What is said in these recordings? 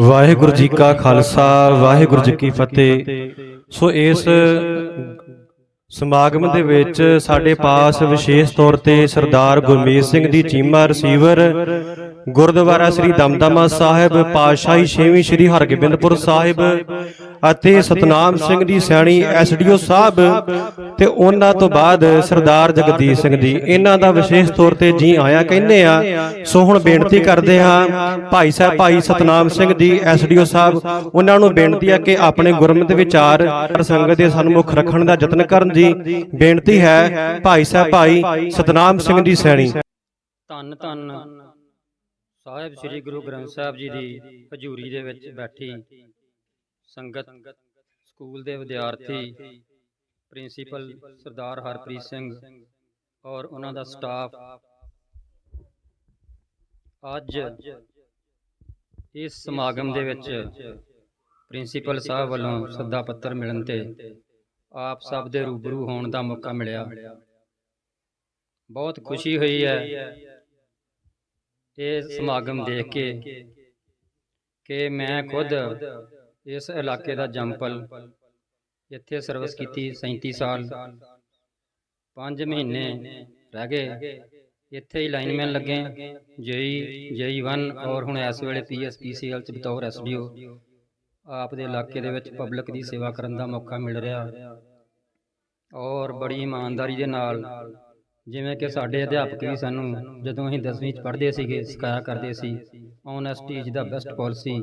ਵਾਹਿਗੁਰੂ ਜੀ ਕਾ ਖਾਲਸਾ, ਵਾਹਿਗੁਰੂ ਜੀ ਕੀ ਫਤਿਹ। ਸੋ ਇਸ ਸਮਾਗਮ ਦੇ ਵਿੱਚ ਸਾਡੇ ਪਾਸ ਵਿਸ਼ੇਸ਼ ਤੌਰ ਤੇ ਸਰਦਾਰ ਗੁਰਮੀਤ ਸਿੰਘ ਦੀ ਚੀਮਾ ਰਿਸੀਵਰ ਗੁਰਦੁਆਰਾ ਸ੍ਰੀ ਦਮਦਮਾ ਸਾਹਿਬ, ਪਾਤਸ਼ਾਹੀ ਛੇਵੀਂ ਸ੍ਰੀ ਹਰਗੋਬਿੰਦਪੁਰ ਸਾਹਿਬ ਅਤੇ ਸਤਨਾਮ ਸਿੰਘ ਦੀ ਸੈਣੀ ਐਸਡੀਓ ਸਾਹਿਬ ਤੇ ਉਹਨਾਂ ਤੋਂ ਬਾਅਦ ਸਰਦਾਰ ਜਗਦੀਸ਼ ਸਿੰਘ ਜੀ। ਇਹਨਾਂ ਦਾ ਵਿਸ਼ੇਸ਼ ਤੌਰ ਤੇ ਜੀ ਆਇਆਂ ਕਹਿੰਦੇ ਆ, ਸੋ ਹੁਣ ਬੇਨਤੀ ਕਰਦੇ ਹਾਂ, ਭਾਈ ਸਾਹਿਬ, ਭਾਈ ਸਤਨਾਮ ਸਿੰਘ ਜੀ ਐਸਡੀਓ ਸਾਹਿਬ, ਉਹਨਾਂ ਨੂੰ ਬੇਨਤੀ ਹੈ ਕਿ ਆਪਣੇ ਗੁਰਮਤਿ ਵਿਚਾਰ ਸੰਗਤ ਦੇ ਸਨਮੁਖ ਰੱਖਣ ਦਾ ਯਤਨ ਕਰਨ ਜੀ। ਬੇਨਤੀ ਹੈ, ਭਾਈ ਸਾਹਿਬ, ਭਾਈ ਸਤਨਾਮ ਸਿੰਘ ਦੀ ਸੈਣੀ ਧੰਨ ਧੰਨ। ਸਾਹਿਬ ਸ੍ਰੀ ਗੁਰੂ ਗ੍ਰੰਥ ਸਾਹਿਬ ਜੀ ਦੀ ਹਜ਼ੂਰੀ ਦੇ ਵਿੱਚ ਬੈਠੀ ਸੰਗਤ, ਸਕੂਲ ਦੇ ਵਿਦਿਆਰਥੀ, ਪ੍ਰਿੰਸੀਪਲ ਸਰਦਾਰ ਹਰਪ੍ਰੀਤ ਸਿੰਘ ਔਰ ਉਹਨਾਂ ਦਾ ਸਟਾਫ। ਅੱਜ ਇਸ ਸਮਾਗਮ ਦੇ ਵਿੱਚ ਪ੍ਰਿੰਸੀਪਲ ਸਾਹਿਬ ਵੱਲੋਂ ਸੱਦਾ ਪੱਤਰ ਮਿਲਣ ਤੇ ਆਪ ਸਭ ਦੇ ਰੂਬਰੂ ਹੋਣ ਦਾ ਮੌਕਾ ਮਿਲਿਆ। ਬਹੁਤ ਖੁਸ਼ੀ ਹੋਈ ਹੈ ਇਹ ਸਮਾਗਮ ਦੇਖ ਕੇ ਕਿ ਮੈਂ ਖੁਦ ਇਸ ਇਲਾਕੇ ਦਾ ਜੰਪਲ ਇੱਥੇ ਸਰਵਿਸ ਕੀਤੀ 37 ਸਾਲ। 5 ਮਹੀਨੇ ਰਹਿ ਗਏ। ਇੱਥੇ ਹੀ ਲਾਈਨਮੈਨ ਲੱਗੇ, ਜੇਈ ਜੇਈ 1 ਔਰ ਹੁਣ ਇਸ ਵੇਲੇ ਪੀਐਸਪੀਸੀਐਲ ਚ ਬਤੌਰ ਐਸਡੀਓ ਆਪ ਦੇ ਇਲਾਕੇ ਦੇ ਵਿੱਚ ਪਬਲਿਕ ਦੀ ਸੇਵਾ ਕਰਨ ਦਾ ਮੌਕਾ ਮਿਲ ਰਿਹਾ। ਔਰ ਬੜੀ ਇਮਾਨਦਾਰੀ ਦੇ ਨਾਲ ਜਿਵੇਂ ਕਿ ਸਾਡੇ ਅਧਿਆਪਕ ਵੀ ਸਾਨੂੰ ਜਦੋਂ ਅਸੀਂ 10ਵੀਂ ਚ ਪੜ੍ਹਦੇ ਸੀਗੇ ਸਿਖਾਇਆ ਕਰਦੇ ਸੀ honesty is the best policy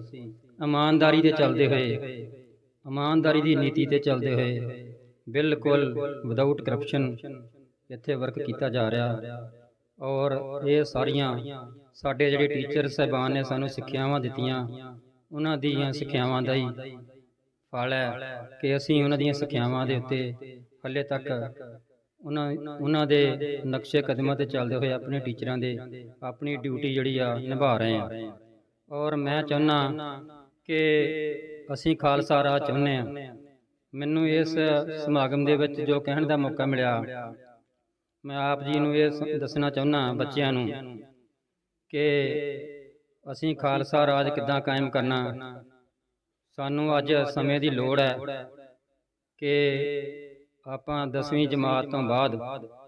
ਇਮਾਨਦਾਰੀ ਤੇ ਚੱਲਦੇ ਹੋਏ। ਇਮਾਨਦਾਰੀ ਦੀ ਨੀਤੀ ਤੇ ਚੱਲਦੇ ਹੋਏ। ਬਿਲਕੁਲ ਵਿਦਆਊਟ ਕਰਪਸ਼ਨ ਇੱਥੇ ਵਰਕ ਕੀਤਾ ਜਾ ਰਿਹਾ। ਔਰ ਇਹ ਸਾਰੀਆਂ ਸਾਡੇ ਜਿਹੜੇ ਟੀਚਰ ਸਹਿਬਾਨ ਨੇ ਸਾਨੂੰ ਸਿੱਖਿਆਵਾਂ ਦਿੱਤੀਆਂ। ਉਹਨਾਂ ਦੀਆਂ ਸਿੱਖਿਆਵਾਂ ਦਾ ਹੀ ਫਲ ਹੈ ਕਿ ਅਸੀਂ ਉਹਨਾਂ ਦੀਆਂ ਸਿੱਖਿਆਵਾਂ ਦੇ ਉੱਤੇ ਹੱਲੇ ਤੱਕ ਉਹਨਾਂ ਉਹਨਾਂ ਦੇ ਨਕਸ਼ੇ ਕਦਮਾਂ ਤੇ ਚੱਲਦੇ ਹੋਏ ਆਪਣੇ ਟੀਚਰਾਂ ਦੇ ਆਪਣੀ ਡਿਊਟੀ ਜਿਹੜੀ ਆ ਨਿਭਾ ਰਹੇ ਆ। ਔਰ ਮੈਂ ਚਾਹੁੰਦਾ ਕਿ ਅਸੀਂ ਖਾਲਸਾ ਰਾਜ ਚਾਹੁੰਦੇ ਆ। ਮੈਨੂੰ ਇਸ ਸਮਾਗਮ ਦੇ ਵਿੱਚ ਜੋ ਕਹਿਣ ਦਾ ਮੌਕਾ ਮਿਲਿਆ ਮੈਂ ਆਪ ਜੀ ਨੂੰ ਇਹ ਦੱਸਣਾ ਚਾਹੁੰਦਾ ਬੱਚਿਆਂ ਨੂੰ ਕਿ ਅਸੀਂ ਖਾਲਸਾ ਰਾਜ ਕਿੱਦਾਂ ਕਾਇਮ ਕਰਨਾ। ਸਾਨੂੰ ਅੱਜ ਸਮੇਂ ਦੀ ਲੋੜ ਹੈ ਕਿ ਆਪਾਂ 10ਵੀਂ ਜਮਾਤ ਤੋਂ ਬਾਅਦ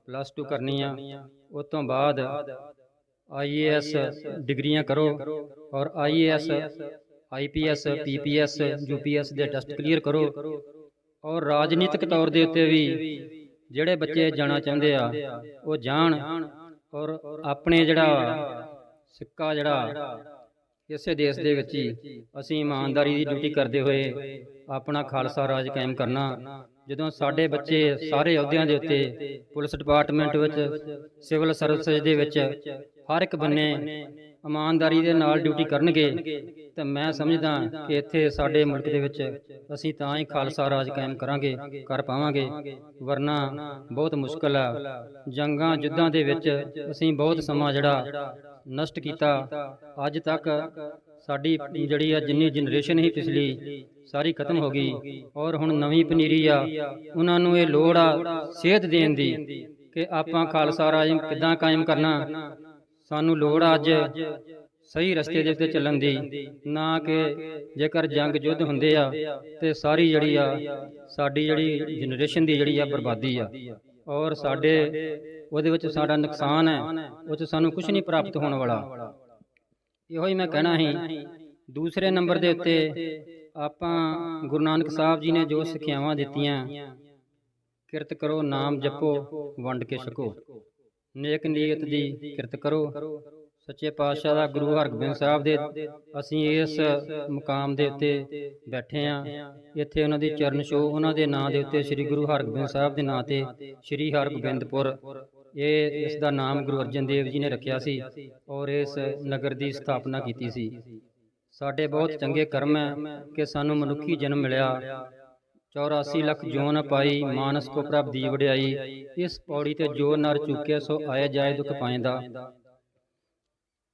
ਪਲੱਸ 2 ਕਰਨੀ ਆ। ਉਸ ਤੋਂ ਬਾਅਦ ਆਈਏਐਸ ਡਿਗਰੀਆਂ ਕਰੋ ਔਰ ਆਈਏਐਸ ਆਈਪੀਐਸ ਪੀਪੀਐਸ ਯੂਪੀਐਸ ਦੇ ਟੈਸਟ ਕਲੀਅਰ ਕਰੋ। ਔਰ ਰਾਜਨੀਤਿਕ ਤੌਰ ਦੇ ਉੱਤੇ ਵੀ ਜਿਹੜੇ ਬੱਚੇ ਜਾਣਾ ਚਾਹੁੰਦੇ ਆ ਉਹ ਜਾਣ। ਔਰ ਆਪਣੇ ਜਿਹੜਾ ਸਿੱਕਾ ਜਿਹੜਾ ਇਸੇ ਦੇਸ਼ ਦੇ ਵਿੱਚ ਹੀ ਅਸੀਂ ਇਮਾਨਦਾਰੀ ਦੀ ਡਿਊਟੀ ਕਰਦੇ ਹੋਏ ਆਪਣਾ ਖਾਲਸਾ ਰਾਜ ਕਾਇਮ ਕਰਨਾ। ਜਦੋਂ ਸਾਡੇ ਬੱਚੇ ਸਾਰੇ ਅਹੁਦਿਆਂ ਦੇ ਉੱਤੇ ਪੁਲਿਸ ਡਿਪਾਰਟਮੈਂਟ ਵਿੱਚ, ਸਿਵਲ ਸਰਵਿਸ ਦੇ ਵਿੱਚ ਹਰ ਇੱਕ ਬੰਨੇ ਇਮਾਨਦਾਰੀ ਦੇ ਨਾਲ ਡਿਊਟੀ ਕਰਨਗੇ, ਤਾਂ ਮੈਂ ਸਮਝਦਾ ਕਿ ਇੱਥੇ ਸਾਡੇ ਮੁਲਕ ਦੇ ਵਿੱਚ ਅਸੀਂ ਤਾਂ ਹੀ ਖਾਲਸਾ ਰਾਜ ਕਾਇਮ ਕਰਾਂਗੇ, ਕਰ ਪਾਵਾਂਗੇ, ਵਰਨਾ ਬਹੁਤ ਮੁਸ਼ਕਲ ਆ। ਜੰਗਾਂ ਯੁੱਧਾਂ ਦੇ ਵਿੱਚ ਅਸੀਂ ਬਹੁਤ ਸਮਾਂ ਜਿਹੜਾ ਨਸ਼ਟ ਕੀਤਾ। ਅੱਜ ਤੱਕ ਸਾਡੀ ਜਿਹੜੀ ਆ ਜਿੰਨੀ ਜਨਰੇਸ਼ਨ ਹੀ ਪਿਛਲੀ ਸਾਰੀ ਖਤਮ ਹੋ ਗਈ। ਔਰ ਹੁਣ ਨਵੀਂ ਪਨੀਰੀ ਆ। ਉਹਨਾਂ ਨੂੰ ਇਹ ਲੋੜ ਆ ਸੇਧ ਦੇਣ ਦੀ ਕਿ ਆਪਾਂ ਖਾਲਸਾ ਰਾਜ ਕਿੱਦਾਂ ਕਾਇਮ ਕਰਨਾ। ਸਾਨੂੰ ਲੋੜ ਆ ਅੱਜ ਸਹੀ ਰਸਤੇ ਦੇ ਉੱਤੇ ਚੱਲਣ ਦੀ। ਨਾ ਕਿ ਜੇਕਰ ਜੰਗ ਯੁੱਧ ਹੁੰਦੇ ਆ ਤੇ ਸਾਰੀ ਜਿਹੜੀ ਆ ਸਾਡੀ ਜਿਹੜੀ ਜਨਰੇਸ਼ਨ ਦੀ ਜਿਹੜੀ ਆ ਬਰਬਾਦੀ ਆ। ਔਰ ਸਾਡੇ ਉਹਦੇ ਵਿੱਚ ਸਾਡਾ ਨੁਕਸਾਨ ਹੈ ਉਹ 'ਚ ਸਾਨੂੰ ਕੁਝ ਨਹੀਂ ਪ੍ਰਾਪਤ ਹੋਣ ਵਾਲਾ। ਇਹੋ ਹੀ ਮੈਂ ਕਹਿਣਾ ਸੀ ਦੂਸਰੇ ਨੰਬਰ ਦੇ ਉੱਤੇ ਆਪਾਂ ਗੁਰੂ ਨਾਨਕ ਸਾਹਿਬ ਜੀ ਨੇ ਜੋ ਸਿੱਖਿਆਵਾਂ ਦਿੱਤੀਆਂ ਕਿਰਤ ਕਰੋ ਨਾਮ ਜਪੋ ਵੰਡ ਕੇ ਛਕੋ। ਨੇਕ ਨੀਅਤ ਦੀ ਕਿਰਤ ਕਰੋ। ਸੱਚੇ ਪਾਤਸ਼ਾਹ ਦਾ ਗੁਰੂ ਹਰਗੋਬਿੰਦ ਸਾਹਿਬ ਦੇ ਅਸੀਂ ਇਸ ਮੁਕਾਮ ਦੇ ਉੱਤੇ ਬੈਠੇ ਆ ਇੱਥੇ ਉਹਨਾਂ ਦੀ ਚਰਨ ਛੋਹ ਉਹਨਾਂ ਦੇ ਨਾਂ ਦੇ ਉੱਤੇ ਸ੍ਰੀ ਗੁਰੂ ਹਰਗੋਬਿੰਦ ਸਾਹਿਬ ਦੇ ਨਾਂ ਤੇ ਸ੍ਰੀ ਹਰਗੋਬਿੰਦਪੁਰ। ਇਹ ਇਸ ਦਾ ਨਾਮ ਗੁਰੂ ਅਰਜਨ ਦੇਵ ਜੀ ਨੇ ਰੱਖਿਆ ਸੀ ਔਰ ਇਸ ਨਗਰ ਦੀ ਸਥਾਪਨਾ ਕੀਤੀ ਸੀ। ਸਾਡੇ ਬਹੁਤ ਚੰਗੇ ਕਰਮ ਹੈ ਕਿ ਸਾਨੂੰ ਮਨੁੱਖੀ ਜਨਮ ਮਿਲਿਆ। 84 ਲੱਖ ਜੋਨ ਪਾਈ ਮਾਨਸ ਕੋ ਪ੍ਰਭ ਦੀ ਵਡਿਆਈ। ਇਸ ਪੌੜੀ ਤੇ ਜੋ ਨਰ ਚੁੱਕਿਆ ਸੋ ਆਏ ਜਾਏ ਦੁਖ ਪਾਇੰਦਾ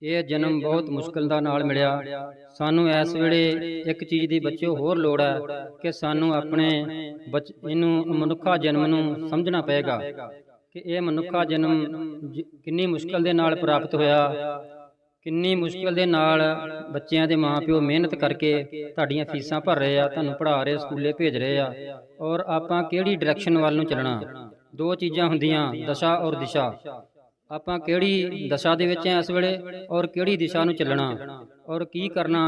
ਇਹ ਜਨਮ ਬਹੁਤ ਮੁਸ਼ਕਲ ਦਾ ਨਾਲ ਮਿਲਿਆ। ਸਾਨੂੰ ਇਸ ਵੇਲੇ ਇੱਕ ਚੀਜ਼ ਦੀ ਬੱਚਿਓ ਹੋਰ ਲੋੜ ਹੈ ਕਿ ਸਾਨੂੰ ਆਪਣੇ ਇਹਨੂੰ ਮਨੁੱਖਾ ਜਨਮ ਨੂੰ ਸਮਝਣਾ ਪਏਗਾ ਕਿ ਇਹ ਮਨੁੱਖਾ ਜਨਮ ਕਿੰਨੀ ਮੁਸ਼ਕਲ ਦੇ ਨਾਲ ਪ੍ਰਾਪਤ ਹੋਇਆ। ਕਿੰਨੀ ਮੁਸ਼ਕਲ ਦੇ ਨਾਲ ਬੱਚਿਆਂ ਦੇ ਮਾਪਿਓ ਮਿਹਨਤ ਕਰਕੇ ਤੁਹਾਡੀਆਂ ਫੀਸਾਂ ਭਰ ਰਹੇ ਆ, ਤੁਹਾਨੂੰ ਪੜ੍ਹਾ ਰਹੇ, ਸਕੂਲੇ ਭੇਜ ਰਹੇ ਆ। ਔਰ ਆਪਾਂ ਕਿਹੜੀ ਡਾਇਰੈਕਸ਼ਨ ਵੱਲ ਨੂੰ ਚੱਲਣਾ? ਦੋ ਚੀਜ਼ਾਂ ਹੁੰਦੀਆਂ, ਦਸ਼ਾ ਔਰ ਦਿਸ਼ਾ। ਆਪਾਂ ਕਿਹੜੀ ਦਸ਼ਾ ਦੇ ਵਿੱਚ ਆ ਇਸ ਵੇਲੇ ਔਰ ਕਿਹੜੀ ਦਿਸ਼ਾ ਨੂੰ ਚੱਲਣਾ? ਔਰ ਕੀ ਕਰਨਾ?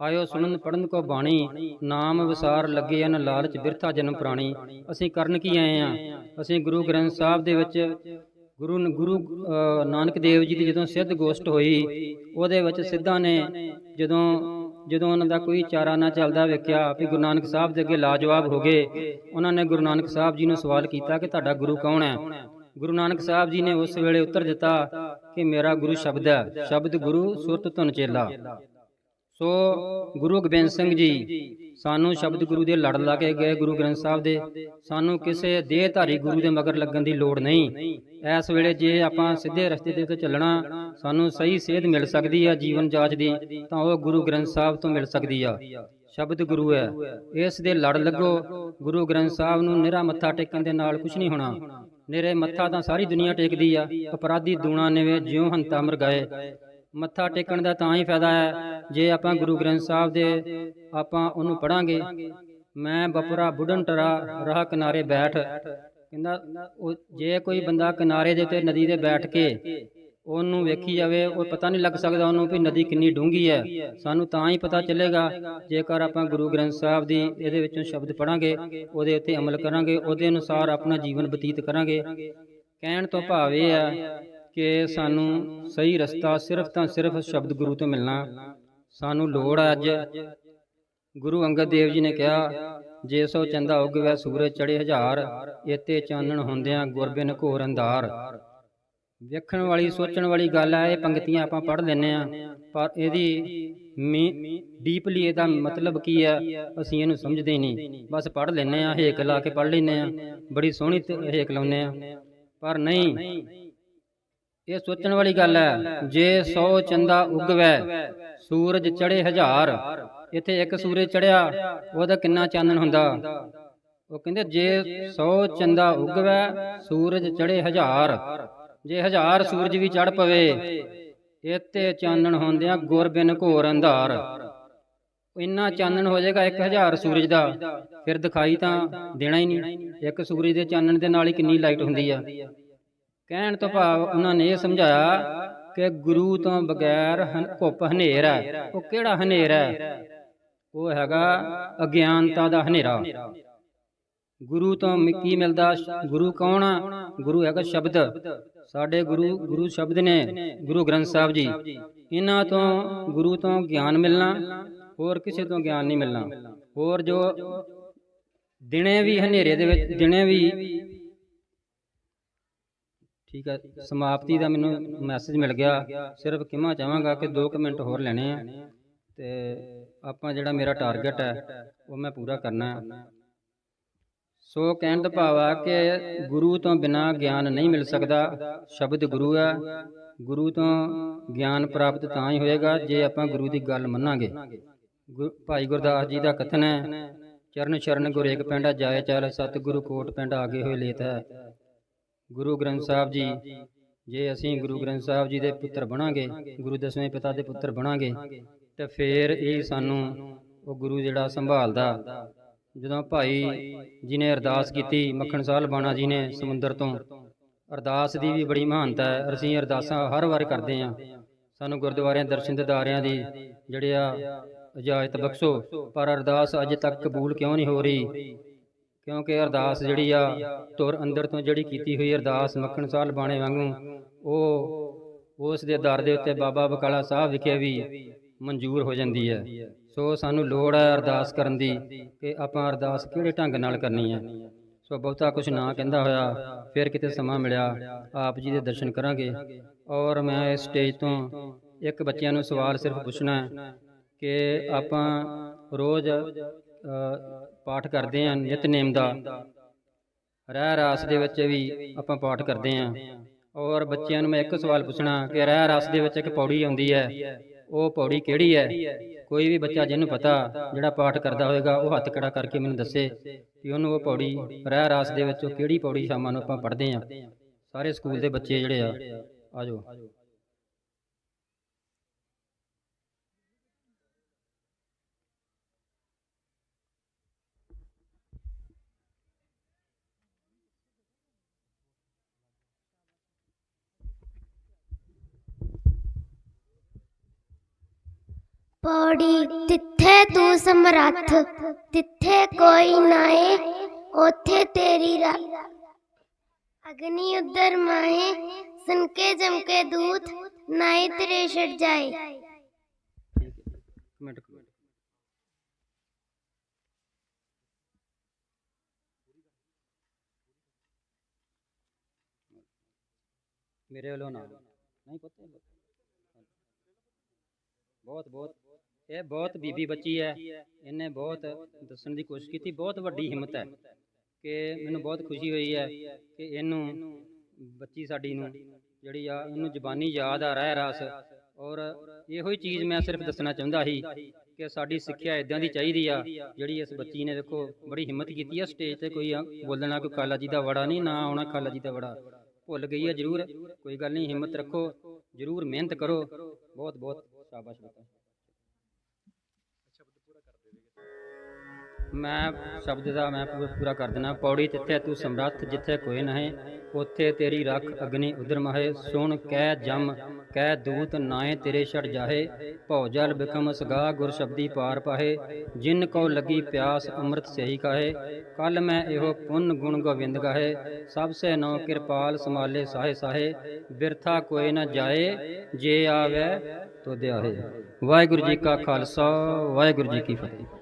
ਆਇਓ ਸੁਣਨ ਪੜਨ ਕੋ ਬਾਣੀ, ਨਾਮ ਵਿਸਾਰ ਲੱਗੇ ਹਨ ਲਾਲਚ ਬਿਰਥਾ ਜਨਮ ਪ੍ਰਾਣੀ। ਅਸੀਂ ਕਰਨ ਕੀ ਆਏ ਆ ਅਸੀਂ ਗੁਰੂ ਗ੍ਰੰਥ ਸਾਹਿਬ ਦੇ ਵਿੱਚ ਗੁਰੂ ਗੁਰੂ ਨਾਨਕ ਦੇਵ ਜੀ ਦੀ ਜਦੋਂ ਸਿੱਧ ਗੋਸ਼ਟ ਹੋਈ, ਉਹਦੇ ਵਿੱਚ ਸਿੱਧਾਂ ਨੇ ਜਦੋਂ ਜਦੋਂ ਉਹਨਾਂ ਦਾ ਕੋਈ ਚਾਰਾ ਨਾ ਚੱਲਦਾ ਵੇਖਿਆ ਵੀ ਗੁਰੂ ਨਾਨਕ ਸਾਹਿਬ ਦੇ ਅੱਗੇ ਲਾਜਵਾਬ ਹੋ ਗਏ, ਉਹਨਾਂ ਨੇ ਗੁਰੂ ਨਾਨਕ ਸਾਹਿਬ ਜੀ ਨੂੰ ਸਵਾਲ ਕੀਤਾ ਕਿ ਤੁਹਾਡਾ ਗੁਰੂ ਕੌਣ ਹੈ? ਗੁਰੂ ਨਾਨਕ ਸਾਹਿਬ ਜੀ ਨੇ ਉਸ ਵੇਲੇ ਉੱਤਰ ਦਿੱਤਾ ਕਿ ਮੇਰਾ ਗੁਰੂ ਸ਼ਬਦ ਹੈ, ਸ਼ਬਦ ਗੁਰੂ ਸੁਰਤ ਧੁਨ ਚੇਲਾ। ਸੋ ਗੁਰੂ ਗੋਬਿੰਦ ਸਿੰਘ ਜੀ ਸਾਨੂੰ ਸ਼ਬਦ ਗੁਰੂ ਦੇ ਲੜ ਲਾ ਕੇ ਗਏ ਗੁਰੂ ਗ੍ਰੰਥ ਸਾਹਿਬ ਦੇ। ਸਾਨੂੰ ਕਿਸੇ ਦੇਹਧਾਰੀ ਗੁਰੂ ਦੇ ਮਗਰ ਲੱਗਣ ਦੀ ਲੋੜ ਨਹੀਂ। ਇਸ ਵੇਲੇ ਜੇ ਆਪਾਂ ਸਿੱਧੇ ਰਸਤੇ ਦੇ ਉੱਤੇ ਚੱਲਣਾ, ਸਾਨੂੰ ਸਹੀ ਸੇਧ ਮਿਲ ਸਕਦੀ ਆ ਜੀਵਨ ਜਾਚ ਦੀ, ਤਾਂ ਉਹ ਗੁਰੂ ਗ੍ਰੰਥ ਸਾਹਿਬ ਤੋਂ ਮਿਲ ਸਕਦੀ ਆ। ਸ਼ਬਦ ਗੁਰੂ ਹੈ। ਇਸ ਦੇ ਲੜ ਲੱਗੋ, ਗੁਰੂ ਗ੍ਰੰਥ ਸਾਹਿਬ ਨੂੰ ਨਿਰਾ ਮੱਥਾ ਟੇਕਣ ਦੇ ਨਾਲ ਕੁਝ ਨਹੀਂ ਹੋਣਾ। ਨਿਰੇ ਮੱਥਾ ਤਾਂ ਸਾਰੀ ਦੁਨੀਆ ਟੇਕਦੀ ਆ, ਅਪਰਾਧੀ ਦੂਣਾ ਨੇ ਜਿਉਂ ਹੰਤਾ ਮਰਗਾਏ। ਮੱਥਾ ਟੇਕਣ ਦਾ ਤਾਂ ਹੀ ਫਾਇਦਾ ਹੈ। ਜੇ ਆਪਾਂ ਗੁਰੂ ਗ੍ਰੰਥ ਸਾਹਿਬ ਦੇ ਆਪਾਂ ਉਹਨੂੰ ਪੜਾਂਗੇ ਮੈਂ ਬਪੁਰਾ ਬੁੱਢਣ ਟਰਾ ਰਾਹ ਕਿਨਾਰੇ ਬੈਠ। ਕਹਿੰਦਾ ਜੇ ਕੋਈ ਬੰਦਾ ਕਿਨਾਰੇ ਦੇ ਉੱਤੇ ਨਦੀ ਦੇ ਬੈਠ ਕੇ ਉਹਨੂੰ ਵੇਖੀ ਜਾਵੇ, ਉਹ ਪਤਾ ਨਹੀਂ ਲੱਗ ਸਕਦਾ ਉਹਨੂੰ ਵੀ ਨਦੀ ਕਿੰਨੀ ਡੂੰਘੀ ਹੈ। ਸਾਨੂੰ ਤਾਂ ਹੀ ਪਤਾ ਚੱਲੇਗਾ, ਜੇਕਰ ਆਪਾਂ ਗੁਰੂ ਗ੍ਰੰਥ ਸਾਹਿਬ ਦੀ ਇਹਦੇ ਵਿੱਚੋਂ ਸ਼ਬਦ ਪੜਾਂਗੇ ਉਹਦੇ ਉੱਤੇ ਅਮਲ ਕਰਾਂਗੇ, ਉਹਦੇ ਅਨੁਸਾਰ ਆਪਣਾ ਜੀਵਨ ਬਤੀਤ ਕਰਾਂਗੇ। ਕਹਿਣ ਤੋਂ ਭਾਵ ਇਹ ਆ ਕਿ ਸਾਨੂੰ ਸਹੀ ਰਸਤਾ ਸਿਰਫ ਤਾਂ ਸਿਰਫ ਸ਼ਬਦ ਗੁਰੂ ਤੋਂ ਮਿਲਣਾ ਸਾਨੂੰ ਲੋੜ ਹੈ ਅੱਜ। ਗੁਰੂ ਅੰਗਦ ਦੇਵ ਜੀ ਨੇ ਕਿਹਾ, ਜੇ ਸੋ ਚੰਦਾ ਉਗਵੈ ਸੂਰਜ ਚੜੇ ਹਜ਼ਾਰ ਏਤੇ ਚਾਨਣ ਹੁੰਦਿਆਂ ਗੁਰਬਿਨ ਘੋਰ ਅੰਧਾਰ। ਵੇਖਣ ਵਾਲੀ, ਸੋਚਣ ਵਾਲੀ ਗੱਲ ਹੈ ਇਹ ਪੰਕਤੀਆਂ ਆਪਾਂ ਪੜ੍ਹ ਲੈਨੇ ਆ ਪਰ ਇਹਦੀ ਡੀਪਲੀ ਇਹਦਾ ਮਤਲਬ ਕੀ ਹੈ ਅਸੀਂ ਇਹਨੂੰ ਸਮਝਦੇ ਨਹੀਂ। ਬਸ ਪੜ੍ਹ ਲੈਨੇ ਆ ਹੇਕ ਲਾ ਕੇ ਪੜ੍ਹ ਲੈਨੇ ਆ ਬੜੀ ਸੋਹਣੀ ਹੇਕ ਲਾਉਨੇ ਆ ਪਰ ਨਹੀਂ ਇਹ ਸੋਚਣ ਵਾਲੀ ਗੱਲ ਹੈ, ਜੇ 100 ਚੰਦਾ ਉਗਵੈ, ਸੂਰਜ ਚੜੇ ਹਜ਼ਾਰ, ਇੱਥੇ ਇੱਕ ਸੂਰਜ ਚੜਿਆ ਉਹਦਾ ਕਿੰਨਾ ਚਾਨਣ ਹੁੰਦਾ? ਉਹ ਕਹਿੰਦੇ, ਜੇ 100 ਚੰਦਾ ਉਗਵੈ, ਸੂਰਜ ਚੜੇ ਹਜ਼ਾਰ, ਜੇ ਹਜ਼ਾਰ ਸੂਰਜ ਵੀ ਚੜ ਪਵੇ, ਇੱਥੇ ਚਾਨਣ ਹੁੰਦਿਆਂ ਗੁਰ ਬਿਨ ਘੋਰ ਅੰਧਾਰ। ਇੰਨਾ ਚਾਨਣ ਹੋ ਜਾਏਗਾ 1000 ਸੂਰਜ ਦਾ, ਫਿਰ ਦਿਖਾਈ ਤਾਂ ਦੇਣਾ ਹੀ ਨਹੀਂ। ਇੱਕ ਸੂਰਜ ਦੇ ਚਾਨਣ ਦੇ ਨਾਲ ਹੀ ਕਿੰਨੀ ਲਾਈਟ ਹੁੰਦੀ ਆ। ਕਹਿਣ ਤੋਂ ਭਾਵ ਉਹਨਾਂ ਨੇ ਇਹ ਸਮਝਾਇਆ ਕਿ ਗੁਰੂ ਤੋਂ ਬਗੈਰ ਘੁੱਪ ਹਨੇਰ ਉਹ ਕਿਹੜਾ ਹਨੇਰ ਉਹ ਹੈਗਾ ਅਗਿਆਨਤਾ ਦਾ ਹਨੇਰਾ। ਗੁਰੂ ਤੋਂ ਕੀ ਮਿਲਦਾ ਗੁਰੂ ਕੌਣ ਆ? ਗੁਰੂ ਹੈਗਾ ਸ਼ਬਦ। ਸਾਡੇ ਗੁਰੂ ਗੁਰੂ ਸ਼ਬਦ ਨੇ ਗੁਰੂ ਗ੍ਰੰਥ ਸਾਹਿਬ ਜੀ। ਇਹਨਾਂ ਤੋਂ ਗੁਰੂ ਤੋਂ ਗਿਆਨ ਮਿਲਣਾ, ਹੋਰ ਕਿਸੇ ਤੋਂ ਗਿਆਨ ਨਹੀਂ ਮਿਲਣਾ। ਹੋਰ ਜੋ ਦਿਨੇ ਵੀ ਹਨੇਰੇ ਦੇ ਵਿੱਚ, ਦਿਨੇ ਵੀ ਠੀਕ ਹੈ ਸਮਾਪਤੀ ਦਾ ਮੈਨੂੰ ਮੈਸੇਜ ਮਿਲ ਗਿਆ। ਸਿਰਫ ਕਿਮਾ ਚਾਹਾਂਗਾ ਕਿ 2 ਮਿੰਟ ਹੋਰ ਲੈਣੇ ਆ ਤੇ ਆਪਾਂ ਜਿਹੜਾ ਮੇਰਾ ਟਾਰਗੇਟ ਹੈ, ਉਹ ਮੈਂ ਪੂਰਾ ਕਰਨਾ ਹੈ। ਸੋ ਕਹਿਣ ਦਾ ਭਾਵ ਆ ਕਿ ਗੁਰੂ ਤੋਂ ਬਿਨਾ ਗਿਆਨ ਨਹੀਂ ਮਿਲ ਸਕਦਾ, ਸ਼ਬਦ ਗੁਰੂ ਹੈ। ਗੁਰੂ ਤੋਂ ਗਿਆਨ ਪ੍ਰਾਪਤ ਤਾਂ ਹੀ ਹੋਏਗਾ ਜੇ ਆਪਾਂ ਗੁਰੂ ਦੀ ਗੱਲ ਮੰਨਾਂਗੇ। ਗੁਰ- ਭਾਈ ਗੁਰਦਾਸ ਜੀ ਦਾ ਕਥਨ ਹੈ, ਚਰਨ ਸ਼ਰਨ ਗੁਰ ਏਕ ਪਿੰਡਾ ਜਾਏ ਚੱਲ, ਸਤਿਗੁਰੂ ਕੋਟ ਪਿੰਡ ਆਗੇ ਹੋਏ ਲੇਤ ਹੈ। ਗੁਰੂ ਗ੍ਰੰਥ ਸਾਹਿਬ ਜੀ ਜੇ। ਅਸੀਂ ਗੁਰੂ ਗ੍ਰੰਥ ਸਾਹਿਬ ਜੀ ਦੇ ਪੁੱਤਰ ਬਣਾਂਗੇ ਗੁਰੂ ਦਸਵੇਂ ਪਿਤਾ ਦੇ ਪੁੱਤਰ ਬਣਾਂਗੇ ਤੇ ਫੇਰ ਇਹ ਸਾਨੂੰ ਉਹ ਗੁਰੂ ਜਿਹੜਾ ਸੰਭਾਲਦਾ। ਜਦੋਂ ਭਾਈ ਜੀ ਨੇ ਅਰਦਾਸ ਕੀਤੀ ਮੱਖਣ ਸਾਹਿਬ ਬਾਣਾ ਜੀ ਨੇ ਸਮੁੰਦਰ ਤੋਂ। ਅਰਦਾਸ ਦੀ ਵੀ ਬੜੀ ਮਹਾਨਤਾ ਹੈ। ਅਸੀਂ ਅਰਦਾਸਾਂ ਹਰ ਵਾਰ ਕਰਦੇ ਆਂ ਸਾਨੂੰ ਗੁਰਦੁਆਰਿਆਂ ਦਰਸ਼ਨ ਦਿਦਾਰਿਆਂ ਦੀ ਜਿਹੜੇ ਆ ਇਜਾਜ਼ਤ ਬਖਸ਼ੋ। ਪਰ ਅਰਦਾਸ ਅਜੇ ਤੱਕ ਕਬੂਲ ਕਿਉਂ ਨਹੀਂ ਹੋ ਰਹੀ? ਕਿਉਂਕਿ ਅਰਦਾਸ ਜਿਹੜੀ ਆ, ਤੁਰ ਅੰਦਰ ਤੋਂ ਜਿਹੜੀ ਕੀਤੀ ਹੋਈ ਅਰਦਾਸ ਮੱਖਣ ਸਾਲ ਬਾਣੇ ਵਾਂਗੂ, ਉਹ ਉਸ ਦੇ ਦਰ ਦੇ ਉੱਤੇ ਬਾਬਾ ਬਕਾਲਾ ਸਾਹਿਬ ਵਿਖੇ ਵੀ ਮਨਜ਼ੂਰ ਹੋ ਜਾਂਦੀ ਹੈ। ਸੋ ਸਾਨੂੰ ਲੋੜ ਹੈ ਅਰਦਾਸ ਕਰਨ ਦੀ ਕਿ ਆਪਾਂ ਅਰਦਾਸ ਕਿਹੜੇ ਢੰਗ ਨਾਲ ਕਰਨੀ ਹੈ। ਸੋ ਬਹੁਤਾ ਕੁਝ ਨਾ ਕਹਿੰਦਾ ਹੋਇਆ, ਫਿਰ ਕਿਤੇ ਸਮਾਂ ਮਿਲਿਆ, ਆਪ ਜੀ ਦੇ ਦਰਸ਼ਨ ਕਰਾਂਗੇ। ਔਰ ਮੈਂ ਇਸ ਸਟੇਜ ਤੋਂ ਇੱਕ ਬੱਚਿਆਂ ਨੂੰ ਸਵਾਲ ਸਿਰਫ ਪੁੱਛਣਾ ਹੈ ਕਿ ਆਪਾਂ ਰੋਜ਼ ਪਾਠ ਕਰਦੇ ਹਾਂ ਨਿਤਨੇਮ ਦਾ। ਰਹਿ ਰਾਸ ਦੇ ਵਿੱਚ ਵੀ ਆਪਾਂ ਪਾਠ ਕਰਦੇ ਹਾਂ। ਔਰ ਬੱਚਿਆਂ ਨੂੰ ਮੈਂ ਇੱਕ ਸਵਾਲ ਪੁੱਛਣਾ ਕਿ ਰਹਿ ਰਾਸ ਦੇ ਵਿੱਚ ਇੱਕ ਪੌੜੀ ਆਉਂਦੀ ਹੈ। ਉਹ ਪੌੜੀ ਕਿਹੜੀ ਹੈ? ਕੋਈ ਵੀ ਬੱਚਾ ਜਿਹਨੂੰ ਪਤਾ ਜਿਹੜਾ ਪਾਠ ਕਰਦਾ ਹੋਵੇਗਾ ਉਹ ਹੱਥ ਖੜਾ ਕਰਕੇ ਮੈਨੂੰ ਦੱਸੇ ਕਿ ਉਹਨੂੰ ਉਹ ਪੌੜੀ, ਰਹਿ ਰਾਸ ਦੇ ਵਿੱਚ ਕਿਹੜੀ ਪੌੜੀ ਸ਼ਾਮਾਂ ਨੂੰ ਆਪਾਂ ਪੜ੍ਹਦੇ ਹਾਂ। ਸਾਰੇ ਸਕੂਲ ਦੇ ਬੱਚੇ ਜਿਹੜੇ ਆ ਆਜੋ ਪੌੜੀ ਤਿੱਥੇ ਤੂੰ ਸਮਰੱਥ ਤਿੱਥੇ ਕੋਈ ਨਾਏ ਉਥੇ ਤੇਰੀ ਰੱਖ ਅਗਨੀ ਉਦਰ ਮਾਹੇ ਸੰਕੇ ਜਮਕੇ ਦੂਤ ਨਾਏ ਤੇਰੇ ਛੜ ਜਾਏ ਕਮੈਂਟ ਕਰੋ ਮੇਰੇ ਵੱਲੋਂ ਨਾ ਨਹੀਂ ਪਤਾ ਬਹੁਤ ਬਹੁਤ ਇਹ ਬਹੁਤ ਬੀਬੀ ਬੱਚੀ ਹੈ। ਇਹਨੇ ਬਹੁਤ ਦੱਸਣ ਦੀ ਕੋਸ਼ਿਸ਼ ਕੀਤੀ। ਬਹੁਤ ਵੱਡੀ ਹਿੰਮਤ ਹੈ ਕਿ ਮੈਨੂੰ ਬਹੁਤ ਖੁਸ਼ੀ ਹੋਈ ਹੈ ਕਿ ਇਹਨੂੰ ਬੱਚੀ ਸਾਡੀ ਨੂੰ ਜਿਹੜੀ ਆ, ਇਹਨੂੰ ਜ਼ਬਾਨੀ ਯਾਦ ਆ, ਰਹਿ ਰਸ। ਔਰ ਇਹੋ ਹੀ ਚੀਜ਼ ਮੈਂ ਸਿਰਫ ਦੱਸਣਾ ਚਾਹੁੰਦਾ ਸੀ ਕਿ ਸਾਡੀ ਸਿੱਖਿਆ ਇਦਾਂ ਦੀ ਚਾਹੀਦੀ ਆ, ਜਿਹੜੀ ਇਸ ਬੱਚੀ ਨੇ ਦੇਖੋ ਬੜੀ ਹਿੰਮਤ ਕੀਤੀ ਆ। ਸਟੇਜ ਤੇ ਕੋਈ ਬੋਲਣਾ ਕੋਈ ਕਾਲਾ ਜੀ ਦਾ ਵੜਾ ਨਹੀਂ, ਨਾ ਆਉਣਾ ਕਾਲਾ ਜੀ ਦਾ ਵੜਾ। ਭੁੱਲ ਗਈ ਆ ਜ਼ਰੂਰ। ਕੋਈ ਗੱਲ ਨਹੀਂ, ਹਿੰਮਤ ਰੱਖੋ। ਜ਼ਰੂਰ ਮਿਹਨਤ ਕਰੋ। ਬਹੁਤ ਬਹੁਤ ਸ਼ਾਬਾਸ਼ ਬੇਟਾ ਮੈਂ ਸ਼ਬਦ ਦਾ ਮੈਂ ਪੂਰਾ ਕਰ ਦੇਣਾ ਪੌੜੀ ਤਿੱਥੇ ਤੂੰ ਸਮਰੱਥ, ਜਿੱਥੇ ਕੋਈ ਨਹੀਂ, ਉੱਥੇ ਤੇਰੀ ਰੱਖ ਅਗਨੀ ਉਦਰ ਮਹੇ। ਸੁਣ, ਕਹਿ ਜਮ, ਕਹਿ ਦੂਤ, ਨਾਏ ਤੇਰੇ ਛੜ ਜਾਹੇ। ਭਉ ਜਲ ਬਿਕਮ ਸਗਾ ਗੁਰ ਸ਼ਬਦੀ ਪਾਰ ਪਾਹੇ। ਜਿਨ ਕੋ ਲੱਗੀ ਪਿਆਸ ਅੰਮ੍ਰਿਤ ਸਹੀ ਕਾਹੇ। ਕੱਲ ਮੈਂ ਇਹੋ ਪੁੰਨ ਗੁਣ ਗੋਵਿੰਦ ਗਾਹੇ। ਸਭ ਸੇ ਨੋ ਕਿਰਪਾਲ ਸਮਾਲੇ ਸਾਹੇ ਸਾਹੇ। ਬਿਰਥਾ ਕੋਈ ਨਾ ਜਾਏ, ਜੇ ਆਵੇ ਤੋ ਦਿਆਹੇ। ਵਾਹਿਗੁਰੂ ਜੀ ਕਾ ਖਾਲਸਾ, ਵਾਹਿਗੁਰੂ ਜੀ ਕੀ ਫਤਿਹ।